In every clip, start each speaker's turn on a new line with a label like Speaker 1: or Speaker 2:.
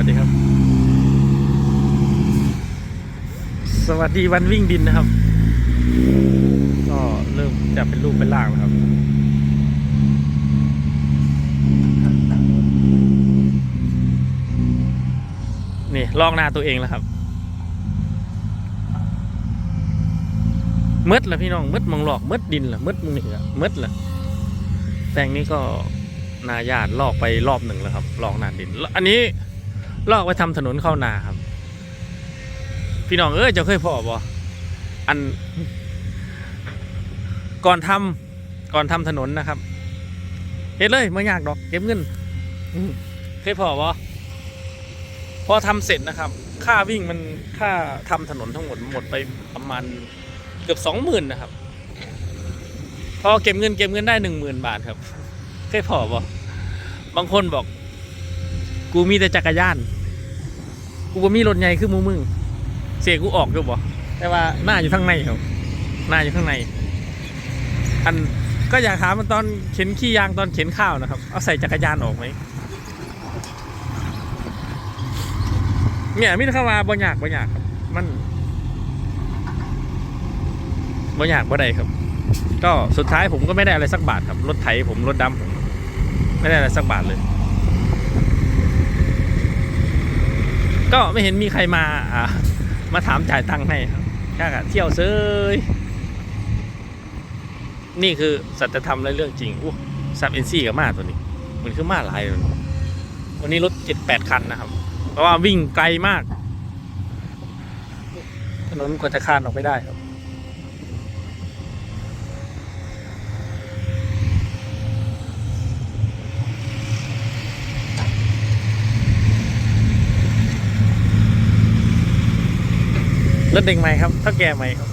Speaker 1: วัสดีครับ สวัสดีวันวิ่งดินนะครับ ก็เริ่มจะเป็นรูปเป็นร่างแล้วครับนี่ลอกหน้าตัวเองแล้วครับมืดละพี่น้องมืดมองหลอกมืดดินละมืดมึงนี่ละมืดละแปลงนี้ก็นาญาติลอกไปรอบหนึ่งแล้วครับ ลอกหน้าดินแล้วอันนี้ ลอกไปทำถนนเข้านาครับ พี่น้องเอ้ยจะเคยพอบ่อัน ก่อนทำก่อนทำถนนนะครับเฮ็ดเลยไม่ยากดอก เก็บเงินเคยพอบ่พอทำเสร็จนะครับ ค่าวิ่งมันค่าทำถนนทั้งหมดหมดไปประมาณเกือบสองหมื่นนะครับพอเก็บเงินเก็บเงินได้หนึ่งหมื่นบาทครับเคยพอบ่บางคนบอก กูมีแต่จักรยาน กูบ่มีรถใหญ่คือมูมึง เสียกูออกด้วยบ่แต่ว่าหน้าอยู่ข้างในครับหน้าอยู่ข้างใน อันก็อยากถามมันตอนเข็นขี้ยางตอนเข็นข้าวนะครับ เอาใส่จักรยานออกไหมเนี่ยมิตรเข้ามาบ่อยากบ่อยากครับ มันบ่อยากบ่ได้ครับ ก็สุดท้ายผมก็ไม่ได้อะไรสักบาทครับ รถไถผมรถดำผมไม่ได้อะไรสักบาทเลย ก็ไม่เห็นมีใครมาอ่ามาถามจ่ายตังค์ให้ครับแค่เที่ยวเซยนี่คือสัจธรรมและเรื่องจริงอู้ซับเอ็นซี่กับมาตัวนี้ มันคือมาหลายเลยวันนี้รถเจ็ดแปดคันนะครับ เพราะว่าวิ่งไกลมาก ถนนกว่าจะคานออกไปได้ครับ รถเด็กใหม่ครับเท่าแก่ใหม่ครับ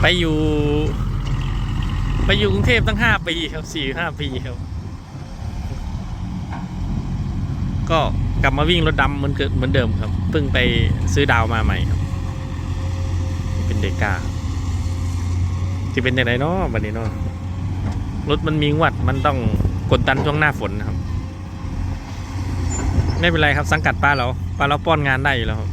Speaker 1: ไปอยู่ ไปอยู่กรุงเทพตั้งห้าปีครับสี่ห้าปีครับ ก็กลับมาวิ่งรถดำเหมือนเกิดเหมือนเดิมครับเพิ่งไปซื้อดาวมาใหม่ครับ เป็นเดก้าที่เป็นอย่างไรเนาะบันนี้เนาะรถมันมีงวัดมันต้องกดดันช่วงหน้าฝนนะครับ ไม่เป็นไรครับ สังกัดป้าเราป้าเราป้อนงานได้อยู่แล้วครับ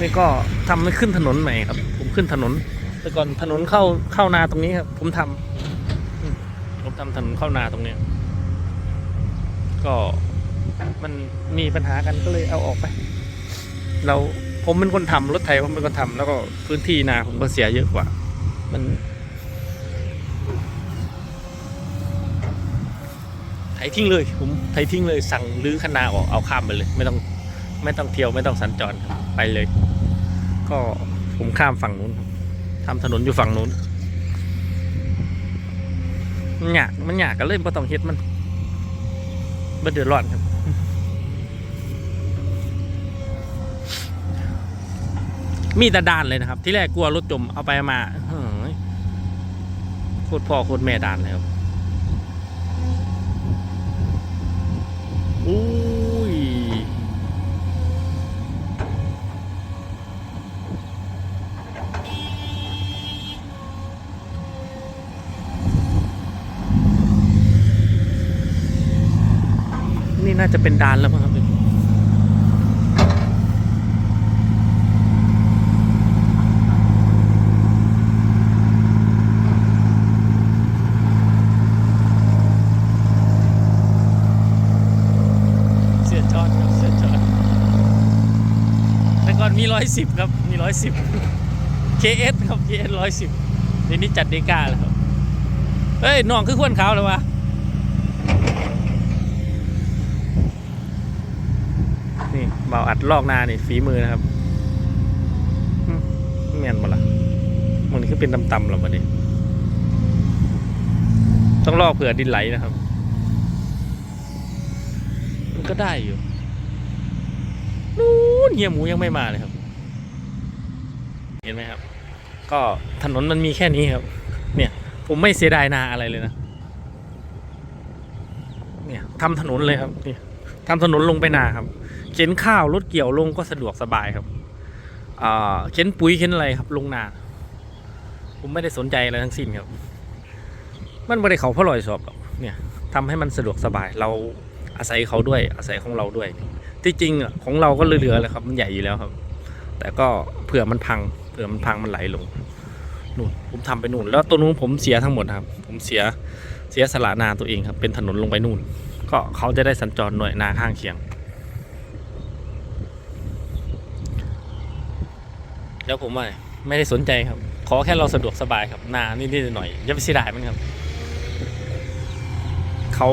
Speaker 1: นี่ก็ทำให้ขึ้นถนนใหม่ครับ ผมขึ้นถนน แต่ก่อนถนนเข้าเข้านาตรงนี้ครับ ผมทำผมทำถนนเข้านาตรงเนี้ยก็มันมีปัญหากันก็เลยเอาออกไป เราผมเป็นคนทำรถไถผมเป็นคนทำแล้วก็พื้นที่นาผมก็เสียเยอะกว่า มันไถทิ้งเลย ผมไถทิ้งเลย สั่งรื้อคนาออกเอาข้ามไปเลย ไม่ต้องไม่ต้องเที่ยวไม่ต้องสัญจรไปเลย ก็ผมข้ามฝั่งนู้นครับทำถนนอยู่ฝั่งนู้นมันหยากมันหยากก็เลยไม่ต้องเฮ็ดมันไม่เดือดร้อนครับ มีแต่ด่านเลยนะครับ ที่แรกกลัวรถจมเอาไปมาโคตรพ่อโคตรแม่ด่านเลยครับอุ้ยนี่น่าจะเป็นด่านแล้วมั้งครับ จอดครับเสียจอดแต่ก่อนมีร้อยสิบครับมีร้อยสิบ KS ครับ KS ร้อยสิบเดี๋ยวนี้จัดเดก้าแล้วครับเฮ้ยน้องคือขวนขาวเลยวะนี่เบาอัดลอกหนานี่ฝีมือนะครับอืมแม่นบ่ละมันคือเป็นตำๆหรอมันนี่ต้องลอกเผื่อดินไหลนะครับ มันก็ได้อยู่นู้นเฮียหมูยังไม่มาเลยครับ เห็นไหมครับ ก็ถนนมันมีแค่นี้ครับ เนี่ย ผมไม่เสียดายนาอะไรเลยนะ เนี่ยทำถนนเลยครับเนี่ยทำถนนลงไปนาครับ เข็นข้าวรถเกี่ยวลงก็สะดวกสบายครับเข็นปุ๋ยเข็นอะไรครับ ลงนา ผมไม่ได้สนใจอะไรทั้งสิ้นครับ มันไม่ได้เขาเพราะลอยสอบหรอกเนี่ยทำให้มันสะดวกสบายเรา อาศัยเขาด้วยอาศัยของเราด้วย ที่จริงอะของเราก็เหลือๆเลยครับมันใหญ่อยู่แล้วครับ แต่ก็เผื่อมันพังเผื่อมันพังมันไหลลงนู่นผมทำไปนู่น แล้วตัวนู้นผมเสียทั้งหมดครับ ผมเสียเสียสละนาตัวเองครับ เป็นถนนลงไปนู่น ก็เขาจะได้สัญจรหน่วยนาข้างเคียง แล้วผมว่าไม่ได้สนใจครับ ขอแค่เราสะดวกสบายครับนานิดๆหน่อยอย่าไปเสียดายมันครับ เขา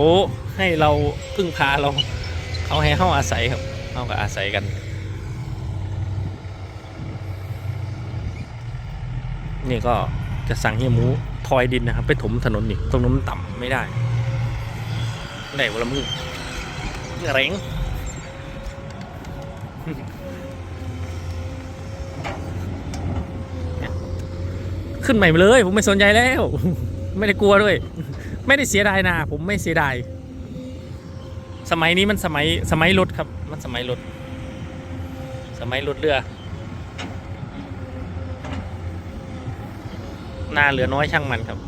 Speaker 1: ให้เราพึ่งพาเราเขาให้เข้าอาศัยครับเข้ากับอาศัยกัน นี่ก็จะสั่งเฮียหมูทอยดินนะครับ ไปถมถนนนี่ตรงนั้นมันต่ำไม่ได้ไหนวะละมึงเร่งขึ้นใหม่เลย ผมไม่สนใจแล้ว ไม่ได้กลัวด้วย ไม่ได้เสียดายนาผมไม่เสียดาย สมัยนี้มันสมัยสมัยรถครับ มันสมัยรถ สมัยรถเรือ หน้าเหลือน้อยช่างมันครับ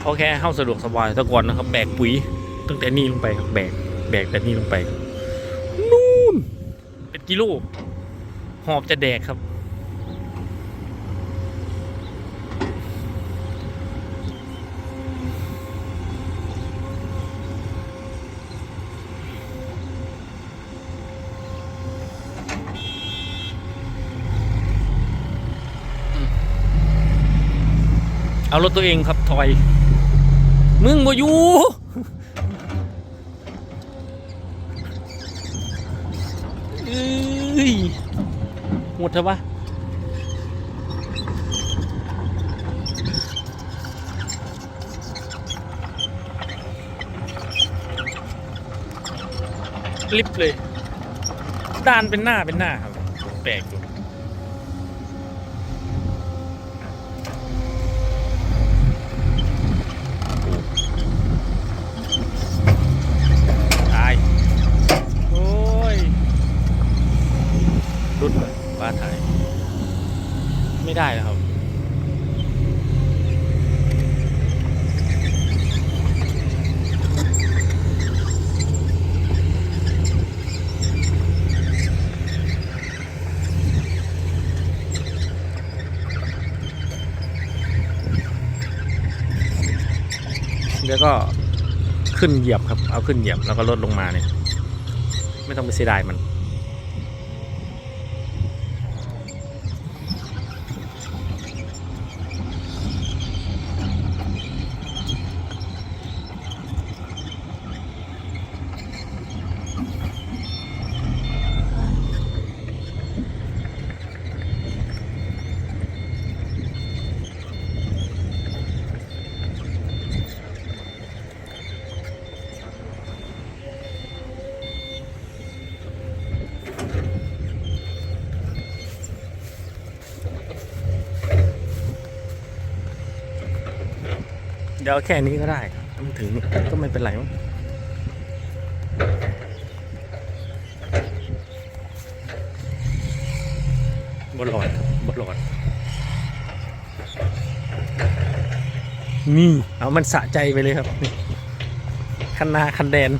Speaker 1: เพราะแค่เข้าสะดวกสบายต่ก่อนนะครับ แบกปุ๋ยตั้งแต่นี่ลงไปครับแบกแบกแต่นี่ลงไปนู่นเป็นกิโลหอบจะแดกครับ เอารถตัวเองครับถอย มึงบ่อยู่เอ้ยหมดเถอะวะลิฟต์เลยด้านเป็นหน้าเป็นหน้าครับ แปลกอยู่ โอ้ย รุดเลยฟ้าถ่าย ไม่ได้แล้วครับ เดี๋ยวก็ ขึ้นเหยียบครับ เอาขึ้นเหยียบแล้วก็ลดลงมาเนี่ย ไม่ต้องไปเสียดายมัน เดี๋ยวเอาแค่นี้ก็ได้ถ้ามันถึงก็ไม่เป็นไรมั้งบลอดครับบลอด นี่ เอามันสะใจไปเลยครับนี่คันนาคันแดน